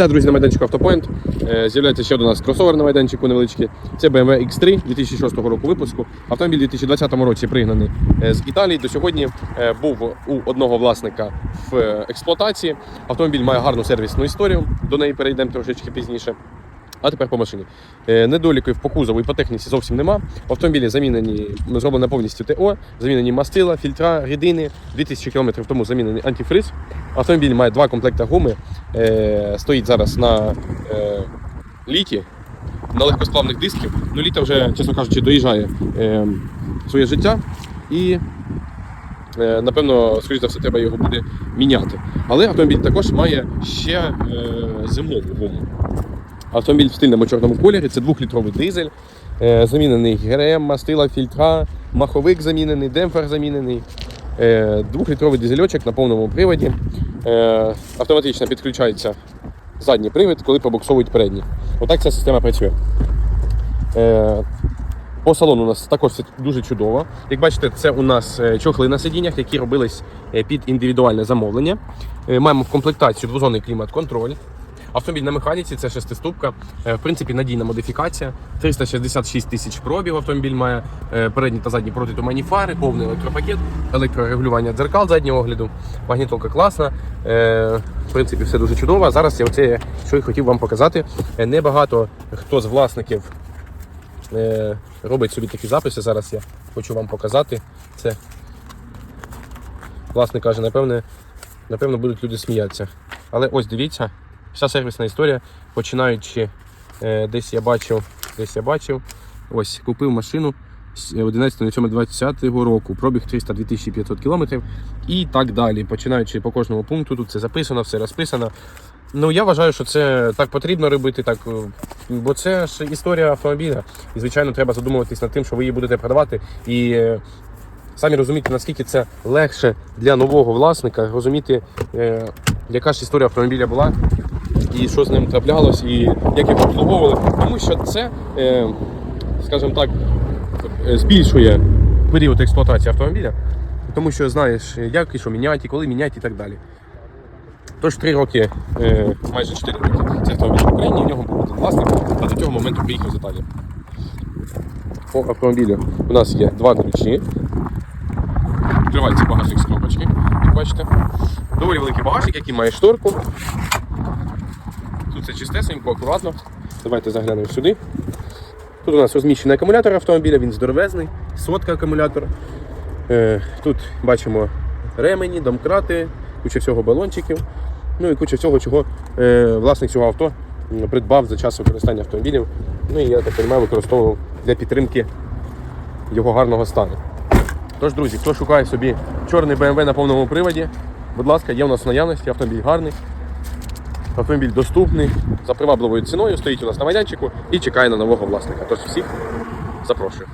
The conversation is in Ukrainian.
Вітаю, друзі, на майданчику Автопоінт. Е, З'являється ще у нас кросовер на майданчику невеличкий. Це BMW X3 2006 року випуску. Автомобіль у 2020 році пригнаний е, з Італії. До сьогодні е, був у одного власника в експлуатації. Автомобіль має гарну сервісну історію. До неї перейдемо трошечки пізніше. А тепер по машині. Е, Недоліків по кузову і по техніці зовсім нема. В автомобілі замінені, зроблена повністю ТО, замінені мастила, фільтра, рідини. 2000 км тому замінений антифриз. Автомобіль має два комплекти гуми. Е, стоїть зараз на е, літі, на легкосплавних дисків. Ну, літо вже, чесно кажучи, доїжджає своє життя і. Напевно, скоріш за все, треба його буде міняти. Але автомобіль також має ще зимову гуму. Автомобіль в стильному чорному кольорі, це 2-літровий дизель, е, замінений ГРМ, мастила, фільтра, маховик замінений, демпфер замінений. Е, 2-літровий дизельочок на повному приводі. Е, Автоматично підключається задній привід, коли пробуксовують передній. Отак ця система працює. По салону у нас також дуже чудово. Як бачите, це у нас чохли на сидіннях, які робились під індивідуальне замовлення. Маємо в комплектацію двозонний клімат-контроль. Автомобіль на механіці, це шестиступка. Е, В принципі, надійна модифікація. 366 тисяч пробіг. Автомобіль має е, передні та задні протитуманні фари, повний електропакет, електрорегулювання дзеркал заднього огляду, магнітолка класна. Е, В принципі, все дуже чудово. Зараз я оце, що і хотів вам показати. Небагато хто з власників робить собі такі записи. Зараз я хочу вам показати. Це власник каже, напевне, напевно, будуть люди сміятися. Але ось дивіться, вся сервісна історія, починаючи е, десь я бачив, десь я бачив, ось купив машину з 11.07.20 року, пробіг 302 500 км і так далі. Починаючи по кожному пункту, тут це записано, все розписано. Ну, я вважаю, що це так потрібно робити, так, е, бо це ж історія автомобіля. І, звичайно, треба задумуватись над тим, що ви її будете продавати. І е, самі розумієте, наскільки це легше для нового власника розуміти, е, яка ж історія автомобіля була, і що з ним траплялось, і як його обслуговували. Тому що це, е, скажімо так, е, збільшує період експлуатації автомобіля, тому що знаєш, як і що міняти, коли міняти і так далі. Тож 3 роки, е, майже 4 роки, це автомобіль в Україні, в нього був один власник, а до цього моменту приїхав з Італії. По автомобілю у нас є два ключі. Відкривається багажник з кнопочки, як бачите. Доволі великий багажник, який має шторку. Тут все чистесенько, акуратно. Давайте заглянемо сюди. Тут у нас розміщений акумулятор автомобіля, він здоровезний, сотка акумулятор. Е, Тут бачимо ремені, домкрати, куча всього балончиків. Ну і куча всього, чого е, власник цього авто придбав за час використання автомобілів. Ну і я так розумію, використовував для підтримки його гарного стану. Тож, друзі, хто шукає собі чорний BMW на повному приводі, будь ласка, є у нас наявності, автомобіль гарний. Автомобіль доступний, за привабливою ціною, стоїть у нас на майданчику і чекає на нового власника. Тож всіх запрошую.